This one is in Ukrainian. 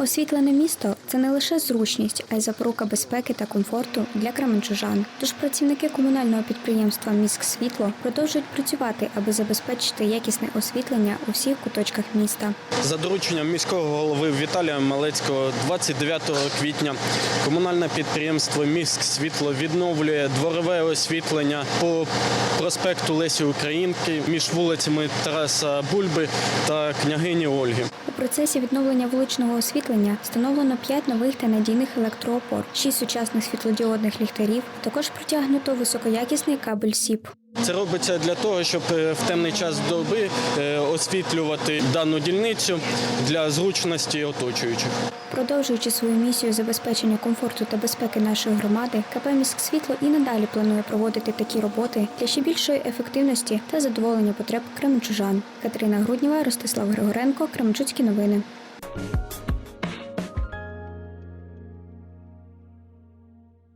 Освітлене місто це не лише зручність, а й запорука безпеки та комфорту для кременчужан. Тож працівники комунального підприємства Міськ Світло продовжують працювати, аби забезпечити якісне освітлення у всіх куточках міста. За дорученням міського голови Віталія Малецького 29 квітня комунальне підприємство Міськ Світло відновлює дворове освітлення по проспекту Лесі Українки між вулицями Тараса Бульби та княгині Ольги. У процесі відновлення вуличного освітлення встановлено 5 нових та надійних електроопор, 6 сучасних світлодіодних ліхтарів, а також протягнуто високоякісний кабель СІП. Це робиться для того, щоб е, в темний час доби е, освітлювати дану дільницю для зручності оточуючих. Продовжуючи свою місію забезпечення комфорту та безпеки нашої громади, КП «Міськ Світло і надалі планує проводити такі роботи для ще більшої ефективності та задоволення потреб кременчужан. Катерина Грудніва, Ростислав Григоренко, Кременчуцькі новини.